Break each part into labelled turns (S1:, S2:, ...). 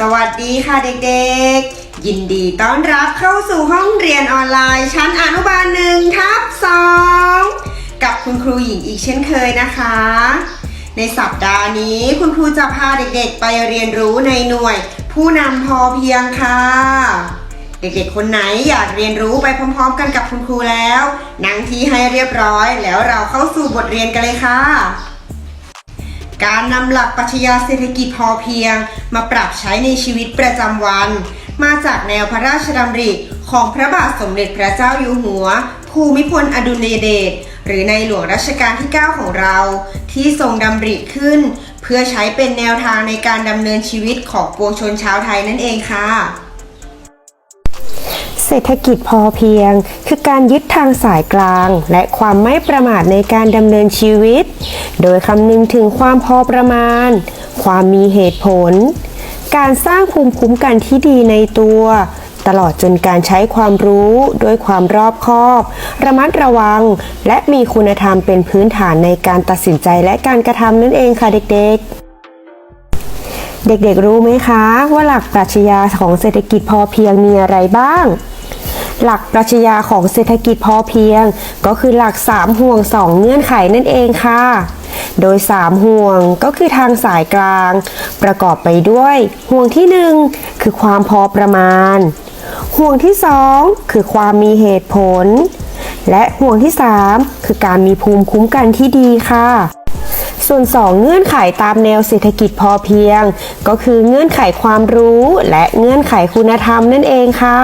S1: สวัสดีค่ะเด็กๆ ยินดีต้อนรับเข้าสู่ห้องเรียนออนไลน์ ชั้นอนุบาลหนึ่งทับสองกับคุณครูหญิงอีกเช่นเคยนะคะ ในสัปดาห์นี้คุณครูจะพาเด็กๆ ไปเรียนรู้ในหน่วย ผู้นำพอเพียงค่ะ เด็กๆ คนไหนอยากเรียนรู้ไปพร้อมๆ กันกับคุณครูแล้ว นั่งที่ให้เรียบร้อยแล้วเราเข้าสู่บทเรียนกันเลยค่ะ การนำหลักปรัชญาเศรษฐกิจพอเพียง มาปรับใช้ในชีวิตประจำวัน มาจากแนวพระราชดำริของพระบาทสมเด็จพระเจ้าอยู่หัว ภูมิพลอดุลยเดชหรือในหลวงรัชกาลที่ 9 ของเรา ที่ทรงดำริขึ้น เพื่อใช้เป็นแนวทางในการดำเนินชีวิตของปวงชนชาวไทยนั่นเองค่ะ
S2: เศรษฐกิจพอเพียง คือการยึดทางสายกลาง และความไม่ประมาทในการดำเนินชีวิต โดยคำนึงถึงความพอประมาณ ความมีเหตุผล การสร้างภูมิคุ้มกันที่ดีในตัว ตลอดจนการใช้ความรู้ด้วยความรอบคอบ ระมัดระวัง และมีคุณธรรมเป็นพื้นฐานในการตัดสินใจและการกระทำนั่นเองค่ะเด็กๆเด็กๆ รู้ไหมคะ ว่าหลักปรัชญาของเศรษฐกิจพอเพียงมีอะไรบ้าง หลักปรัชญาของเศรษฐกิจพอเพียง ก็คือหลัก 3 ห่วง 2 เงื่อนไขนั่นเองค่ะ โดย 3 ห่วงก็คือทางสายกลาง ประกอบไปด้วยห่วงที่ 1 คือความพอประมาณ ห่วงที่ 2 คือความมีเหตุผล และห่วงที่ 3 คือการมีภูมิคุ้มกันที่ดีค่ะส่วน 2 เงื่อนไขตามแนวเศรษฐกิจพอเพียง ก็คือเงื่อนไขความรู้และเงื่อนไขคุณธรรมนั่นเองค่ะ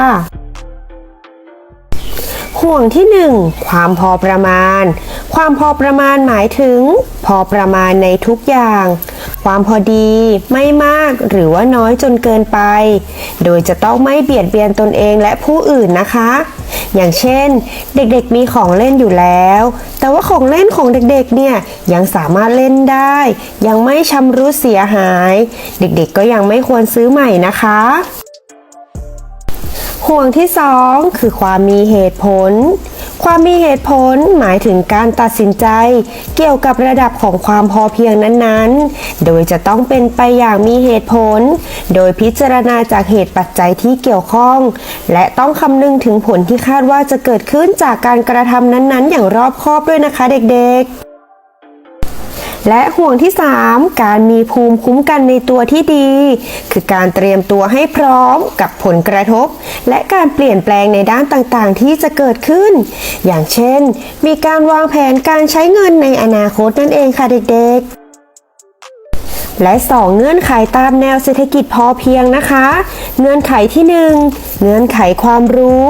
S2: ห่วงที่ 1 ความพอประมาณ ความพอประมาณหมายถึง พอประมาณในทุกอย่าง ความพอดีไม่มากหรือว่าน้อยจนเกินไป โดยจะต้องไม่เบียดเบียนตนเองและผู้อื่นนะคะ อย่างเช่น เด็กๆมีของเล่นอยู่แล้ว แต่ว่าของเล่นของเด็กๆเนี่ยยังสามารถเล่นได้ ยังไม่ชำรุดเสียหาย เด็กๆก็ยังไม่ควรซื้อใหม่นะคะ ห่วงที่ 2 คือความมีเหตุผล ความมีเหตุผลหมายถึงการตัดสินใจ เกี่ยวกับระดับของความพอเพียงนั้นๆ โดยจะต้องเป็นไปอย่างมีเหตุผล โดยพิจารณาจากเหตุปัจจัยที่เกี่ยวข้อง และต้องคำนึงถึงผลที่คาดว่าจะเกิดขึ้นจากการกระทำนั้นๆ อย่างรอบคอบด้วยนะคะเด็กๆ และห่วงที่ 3 การมีภูมิคุ้มกันในตัวที่ดี คือการเตรียมตัวให้พร้อมกับผลกระทบ และการเปลี่ยนแปลงในด้านต่างๆ ที่จะเกิดขึ้น อย่างเช่น มีการวางแผนการใช้เงินในอนาคตนั่นเองค่ะเด็กๆและ 2 เงื่อนไขตามแนวเศรษฐกิจพอเพียงนะคะ เงื่อนไขที่ 1 เงื่อนไขความรู้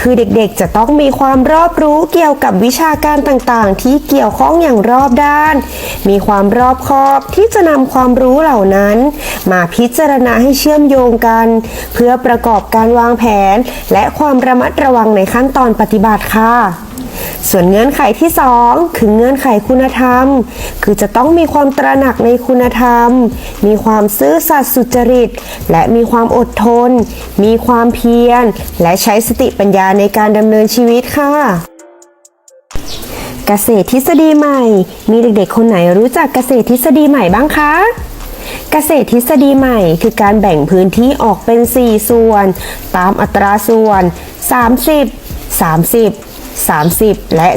S2: คือเด็กๆ จะต้องมีความรอบรู้เกี่ยวกับวิชาการต่างๆ ที่เกี่ยวข้องอย่างรอบด้าน มีความรอบคอบที่จะนำความรู้เหล่านั้น มาพิจารณาให้เชื่อมโยงกัน เพื่อประกอบการวางแผน และความระมัดระวังในขั้นตอนปฏิบัติค่ะ ส่วนเงื่อนไขที่ 2 คือเงื่อนไขคุณธรรม คือจะต้องมีความตระหนักในคุณธรรม มีความซื่อสัตย์สุจริต และมีความอดทน มีความเพียร และใช้สติปัญญาในการดำเนินชีวิตค่ะเกษตรทฤษฎีใหม่ มีเด็กๆ คนไหนรู้จักเกษตรทฤษฎีใหม่บ้างคะเกษตรทฤษฎีใหม่คือการแบ่งพื้นที่ออกเป็น 4 ส่วน ตามอัตราส่วน 30 30 30 และ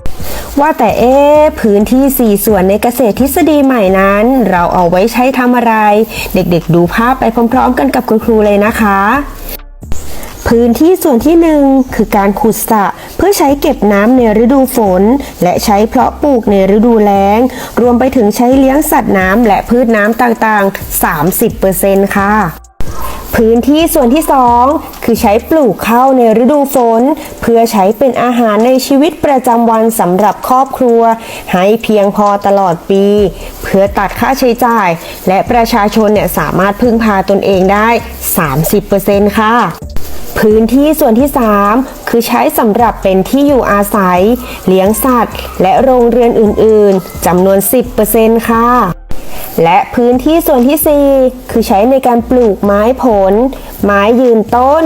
S2: 10 ว่าแต่เอ๊พื้นที่ 4 ส่วนในเกษตรทฤษฎีใหม่นั้น เราเอาไว้ใช้ทำอะไร เด็กๆ ดูภาพไปพร้อม ๆ กันกับคุณครูเลยนะคะ พื้นที่ส่วนที่หนึ่งคือการขุดสระเพื่อใช้เก็บน้ำในฤดูฝน และใช้เพาะปลูกในฤดูแล้ง รวมไปถึงใช้เลี้ยงสัตว์น้ำและพืชน้ำต่างๆ 30%ค่ะ พื้นที่ส่วนที่ 2 คือใช้ปลูกข้าวในฤดูฝน เพื่อใช้เป็นอาหารในชีวิตประจำวันสำหรับครอบครัว ให้เพียงพอตลอดปี เพื่อตัดค่าใช้จ่าย และประชาชนเนี่ยสามารถพึ่งพาตนเองได้ 30%ค่ะพื้นที่ส่วนที่ 3 คือใช้สำหรับเป็นที่อยู่อาศัย เลี้ยงสัตว์ และโรงเรือนอื่น ๆจำนวน 10%ค่ะ และพื้นที่ส่วนที่ 4 คือใช้ในการปลูกไม้ผล ไม้ยืนต้น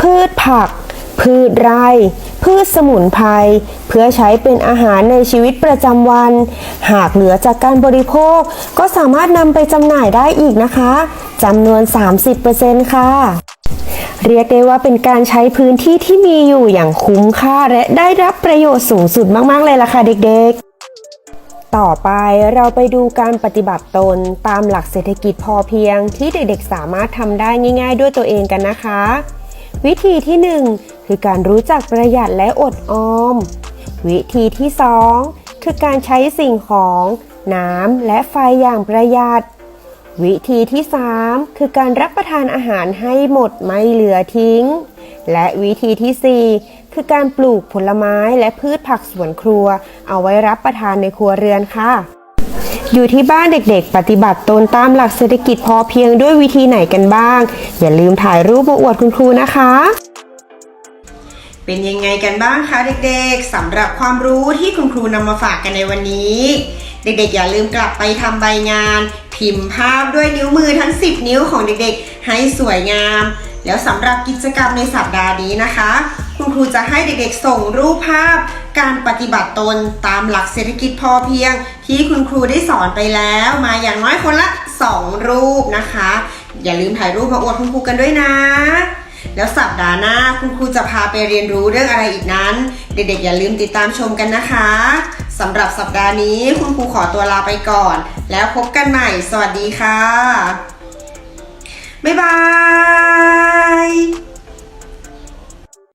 S2: พืชผัก พืชไร่ พืชสมุนไพรเพื่อใช้เป็นอาหารในชีวิตประจำวัน หากเหลือจากการบริโภค ก็สามารถนำไปจำหน่ายได้อีกนะคะจำนวน 30%ค่ะเรียกได้ว่าเป็นการใช้พื้นที่ที่มีอยู่อย่างคุ้มค่าและได้รับประโยชน์สูงสุดมาก ๆ เลยล่ะค่ะเด็ก ๆ ต่อไปเราไปดูการปฏิบัติตนตามหลักเศรษฐกิจพอเพียง ที่เด็กๆสามารถทำได้ง่าย ๆ ด้วยตัวเองกันนะคะ วิธีที่ 1 คือการรู้จักประหยัดและอดออม วิธีที่ 2 คือการใช้สิ่งของ น้ำและไฟอย่างประหยัด วิธีที่ 3 คือการรับประทานอาหารให้หมดไม่เหลือทิ้ง และวิธีที่ 4 คือการปลูกผลไม้และพืชผักสวนครัว เอาไว้รับประทานในครัวเรือนค่ะ อยู่ที่บ้านเด็กๆ ปฏิบัติตนตามหลักเศรษฐกิจพอเพียงด้วยวิธีไหนกันบ้าง อย่าลืมถ่ายรูปมาอวดคุณครูนะคะ
S1: เป็นยังไงกันบ้างคะเด็กๆสำหรับความรู้ที่คุณครูนำมาฝากกันในวันนี้ เด็กๆ อย่าลืมกลับไปทำใบงาน พิมพ์ภาพด้วยนิ้วมือทั้ง 10 นิ้วของเด็กๆ ให้สวยงาม แล้วสำหรับกิจกรรมในสัปดาห์นี้นะคะ คุณครูจะให้เด็กๆส่งรูปภาพ การปฏิบัติตนตามหลักเศรษฐกิจพอเพียง ที่คุณครูได้สอนไปแล้ว มาอย่างน้อยคนละ 2 รูปนะคะ อย่าลืมถ่ายรูปมาอวดคุณครูกันด้วยนะ แล้วสัปดาห์หน้าคุณครูจะพาไปเรียนรู้เรื่องอะไรอีกนั้น เด็กๆ อย่าลืมติดตามชมกันนะคะสำหรับสัปดาห์นี้คุณครูขอตัวลาไปก่อน แล้วพบกันใหม่ สวัสดีค่ะ บ๊ายบาย